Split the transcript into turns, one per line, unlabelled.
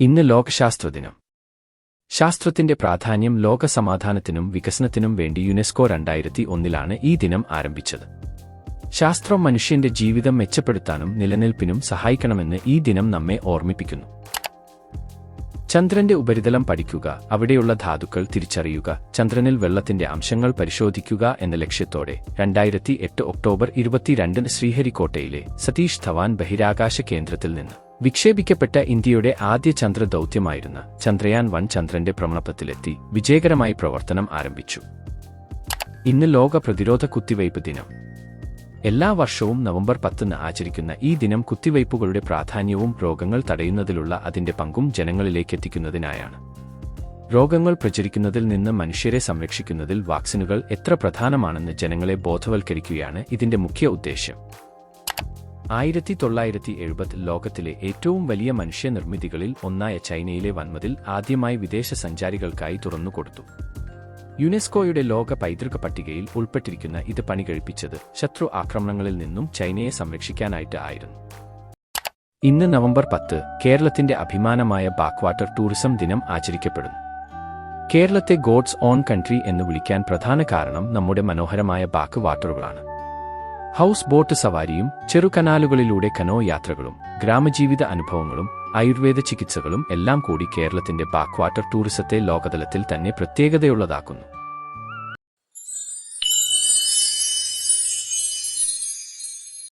ഇന്ന് ലോകശാസ്ത്രദിനം. ശാസ്ത്രത്തിന്റെ പ്രാധാന്യം ലോകസമാധാനത്തിനും വികസനത്തിനും വേണ്ടി യുനെസ്കോ രണ്ടായിരത്തി ഒന്നിലാണ് ഈ ദിനം ആരംഭിച്ചത്. ശാസ്ത്രം മനുഷ്യന്റെ ജീവിതം മെച്ചപ്പെടുത്താനും നിലനിൽപ്പിനും സഹായിക്കണമെന്ന് ഈ ദിനം നമ്മെ ഓർമ്മിപ്പിക്കുന്നു. ചന്ദ്രന്റെ ഉപരിതലം പഠിക്കുക അവിടെയുള്ള ധാതുക്കൾ തിരിച്ചറിയുക ചന്ദ്രനിൽ വെള്ളത്തിന്റെ അംശങ്ങൾ പരിശോധിക്കുക എന്ന ലക്ഷ്യത്തോടെ രണ്ടായിരത്തി എട്ട് ഒക്ടോബർ ഇരുപത്തിരണ്ടിന് ശ്രീഹരിക്കോട്ടയിലെ സതീഷ് ധവാൻ ബഹിരാകാശ കേന്ദ്രത്തിൽ നിന്ന് വിക്ഷേപിക്കപ്പെട്ട ഇന്ത്യയുടെ ആദ്യ ചന്ദ്ര ദൗത്യമായിരുന്ന ചന്ദ്രയാൻ വൺ ചന്ദ്രന്റെ ഭ്രമണപഥത്തിലെത്തി വിജയകരമായി പ്രവർത്തനം ആരംഭിച്ചു. ഇന്ന് ലോക പ്രതിരോധ കുത്തിവയ്പ് ദിനം. എല്ലാ വർഷവും നവംബർ പത്തിന് ആചരിക്കുന്ന ഈ ദിനം കുത്തിവയ്പ്പുകളുടെ പ്രാധാന്യവും രോഗങ്ങൾ തടയുന്നതിലുള്ള അതിന്റെ പങ്കും ജനങ്ങളിലേക്ക് എത്തിക്കുന്നതിനായാണ് രോഗങ്ങൾ പ്രചരിക്കുന്നതിൽ നിന്ന് മനുഷ്യരെ സംരക്ഷിക്കുന്നതിൽ വാക്സിനുകൾ എത്ര പ്രധാനമാണെന്ന് ജനങ്ങളെ ബോധവൽക്കരിക്കുകയാണ് ഇതിന്റെ മുഖ്യ ഉദ്ദേശ്യം. ആയിരത്തി തൊള്ളായിരത്തി എഴുപത് ലോകത്തിലെ ഏറ്റവും വലിയ മനുഷ്യനിർമ്മിതികളിൽ ഒന്നായ ചൈനയിലെ വന്മതിൽ ആദ്യമായി വിദേശ സഞ്ചാരികൾക്കായി തുറന്നുകൊടുത്തു. യുനെസ്കോയുടെ ലോക പൈതൃക പട്ടികയിൽ ഉൾപ്പെട്ടിരിക്കുന്ന ഇത് പണികഴിപ്പിച്ചത് ശത്രു ആക്രമണങ്ങളിൽ നിന്നും ചൈനയെ സംരക്ഷിക്കാനായിട്ട് ആയിരുന്നു. ഇന്ന് നവംബർ പത്ത് കേരളത്തിന്റെ അഭിമാനമായ ബാക്ക്വാട്ടർ ടൂറിസം ദിനം ആചരിക്കപ്പെടുന്നു. കേരളത്തെ ഗോഡ്സ് ഓൺ കൺട്രി എന്ന് വിളിക്കാൻ പ്രധാന കാരണം നമ്മുടെ മനോഹരമായ ബാക്ക് വാട്ടറുകളാണ് ഹൗസ് ബോട്ട് സവാരിയും ചെറുകനാലുകളിലൂടെ കനോ യാത്രകളും ഗ്രാമജീവിത അനുഭവങ്ങളും ആയുർവേദ ചികിത്സകളും എല്ലാം കൂടി കേരളത്തിന്റെ ബാക്ക്വാട്ടർ ടൂറിസത്തെ ലോകതലത്തിൽ തന്നെ പ്രത്യേകതയുള്ളതാക്കുന്നു.